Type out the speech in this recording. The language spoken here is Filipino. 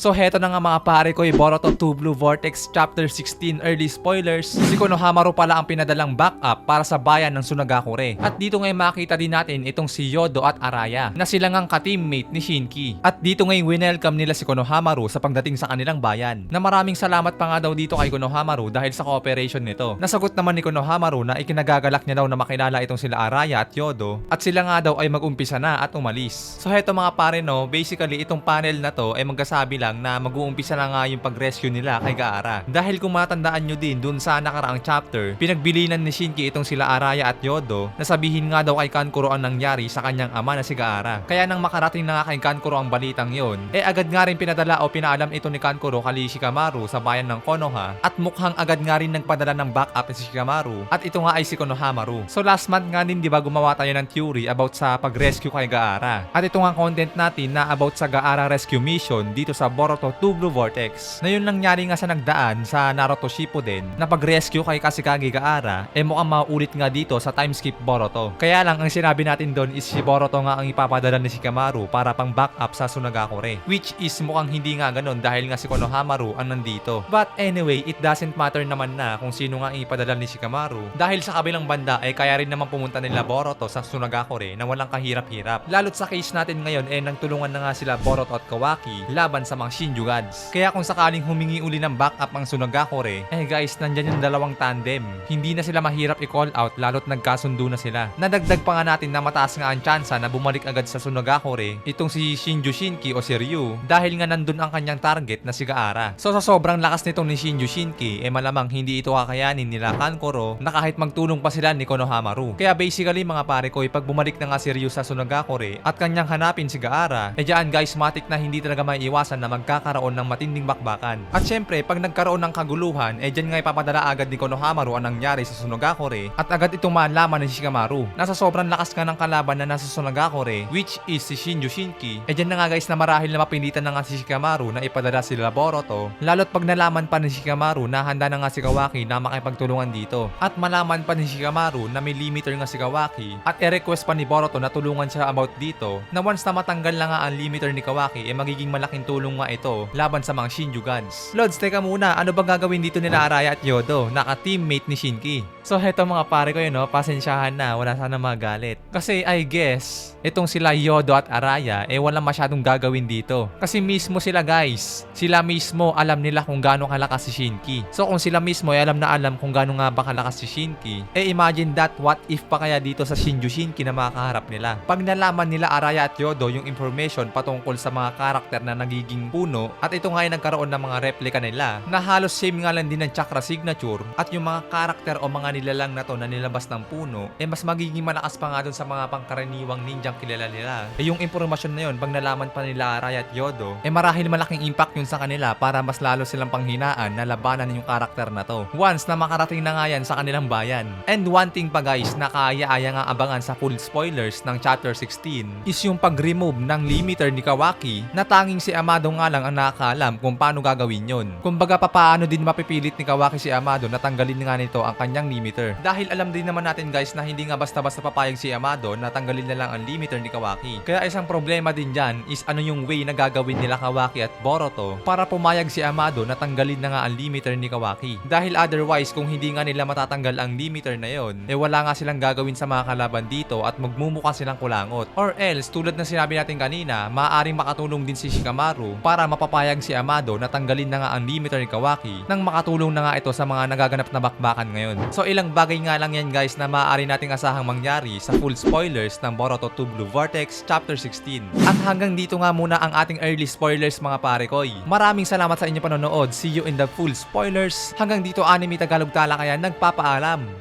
So heto na nga mga pare ko, Boruto 2 Blue Vortex Chapter 16 Early Spoilers. Si Konohamaru pala ang pinadalang backup para sa bayan ng Sunagakure. At dito ngayon makita din natin itong si Yodo at Araya na sila ngang ka-teammate ni Shinki. At dito ngayon winelcome nila si Konohamaru sa pagdating sa kanilang bayan. Na maraming salamat pa nga daw dito kay Konohamaru dahil sa cooperation nito. Nasagot naman ni Konohamaru na ikinagagalak niya daw na makilala itong sila Araya at Yodo at sila nga daw ay mag-umpisa na at umalis. So heto mga pare no, basically itong panel na to ay magkasabi na mag-uumpisa na nga yung pag-rescue nila kay Gaara. Dahil kung matandaan nyo din dun sa nakaraang chapter, pinagbilinan ni Shinki itong sila Araya at Yodo na sabihin nga daw kay Kankuro ang nangyari sa kanyang ama na si Gaara. Kaya nang makarating na nga kay Kankuro ang balitang yon, eh agad nga rin pinadala o pinaalam ito ni Kankuro kay Shikamaru sa bayan ng Konoha at mukhang agad nga rin nagpadala ng backup ni Shikamaru at ito nga ay si Konohamaru. So last month nga din di ba gumawa tayo ng theory about sa pag-rescue kay Gaara. At ito nga content natin na about sa Gaara rescue mission dito sa Boruto 2 Blue Vortex. Na yun nangyari nga sa nagdaan sa Naruto Shippuden na pag-rescue kay Kashikage Gaara eh mukhang maulit nga dito sa time skip Boruto. Kaya lang ang sinabi natin doon is si Boruto nga ang ipapadala ni Shikamaru para pang backup sa Sunagakure. Which is mukhang hindi nga ganun dahil nga si Konohamaru ang nandito. But anyway, it doesn't matter naman na kung sino nga ang ipadala ni Shikamaru. Dahil sa kabilang banda ay kaya rin naman pumunta nila Boruto sa Sunagakure na walang kahirap-hirap. Lalo't sa case natin ngayon eh nagtulungan na nga sila Boruto at Kawaki laban sa mga Shinju gods. Kaya kung sakaling humingi uli ng backup ang Sunagakure, eh guys, nandyan yung dalawang tandem. Hindi na sila mahirap i-call out lalo't nagkasundo na sila. Nadagdag pa nga natin na mataas nga ang tsansa na bumalik agad sa Sunagakure itong si Shinju Shinki o si Ryu dahil nga nandun ang kanyang target na si Gaara. So sa sobrang lakas nitong ni Shinju Shinki, eh malamang hindi ito kakayanin nila Kankuro na kahit magtulong pa sila ni Konohamaru. Kaya basically mga pare ko, pag bumalik na nga si Ryu sa Sunagakure at kanyang hanapin si Gaara, eh dyan guys, matik na hindi talaga maiiwasan na magkakaroon ng matinding bakbakan. At syempre, pag nagkaroon ng kaguluhan, eh dyan nga ipapadala agad ni Konohamaru ang nangyari sa Sunagakure at agad itong malaman ni Shikamaru. Nasa sobrang lakas ka ng kalaban na nasa Sunagakure, which is si Shinju Shinki, eh dyan na nga guys na marahil na mapilitan na nga si Shikamaru na ipadala sila Boruto, lalo't pag nalaman pa ni Shikamaru na handa na nga si Kawaki na makipagtulungan dito. At malaman pa ni Shikamaru na may limiter nga si Kawaki at i-request pa ni Boruto na tulungan siya about dito na once na matanggal na nga ang limiter ni Kawaki, eh magiging malaking tulong nga ito laban sa mga Shinju gods. Lods, teka muna, ano ba gagawin dito nila Araya at Yodo? Naka-teammate ni Shinki. So heto mga pare ko yun, no? pasensyahan na, wala sana magalit. Kasi I guess, itong sila Yodo at Araya, eh wala masyadong gagawin dito. Kasi mismo sila guys, sila mismo alam nila kung gaano kalakas si Shinki. So kung sila mismo ay alam na alam kung gaano nga ba kalakas si Shinki, eh imagine that what if pa kaya dito sa Shinju Shinki na makakaharap nila. Pag nalaman nila Araya at Yodo yung information patungkol sa mga karakter na nagiging puno at ito nga ay nagkaroon ng mga replika nila na halos same nga lang din ng chakra signature at yung mga karakter o mga nilalang na to na nilabas ng puno eh mas magiging malakas pa nga dun sa mga pangkaraniwang ninjang kilala nila. Eh yung impormasyon na yun pag nalaman pa nila Araya at Yodo eh marahil malaking impact yun sa kanila para mas lalo silang panghinaan na labanan yung karakter na to. Once na makarating na nga yan sa kanilang bayan. And one thing pa guys na kaya-aya nga abangan sa full spoilers ng chapter 16 is yung pag-remove ng limiter ni Kawaki na tanging si Amado nga lang ang nakakaalam kung paano gagawin yon. Kumbaga papaano din mapipilit ni Kawaki si Amado na tanggalin nga nito ang kanyang limiter. Dahil alam din naman natin guys na hindi nga basta-basta papayag si Amado na tanggalin na lang ang limiter ni Kawaki. Kaya isang problema din dyan is ano yung way na gagawin nila Kawaki at Boruto para pumayag si Amado na tanggalin na nga ang limiter ni Kawaki. Dahil otherwise kung hindi nga nila matatanggal ang limiter na yon, eh wala nga silang gagawin sa mga kalaban dito at magmumukha silang kulangot. Or else, tulad na sinabi natin kanina, maaaring makatulong din si Shikamaru para mapapayag si Amado na tanggalin na nga ang limiter ni Kawaki nang makatulong na nga ito sa mga nagaganap na bakbakan ngayon. So ilang bagay nga lang yan guys na maaari nating asahang mangyari sa full spoilers ng Boruto 2 Blue Vortex Chapter 16. At hanggang dito nga muna ang ating early spoilers mga pare koy. Maraming salamat sa inyong panonood. See you in the full spoilers. Hanggang dito Anime Tagalog Talakayan nagpapaalam.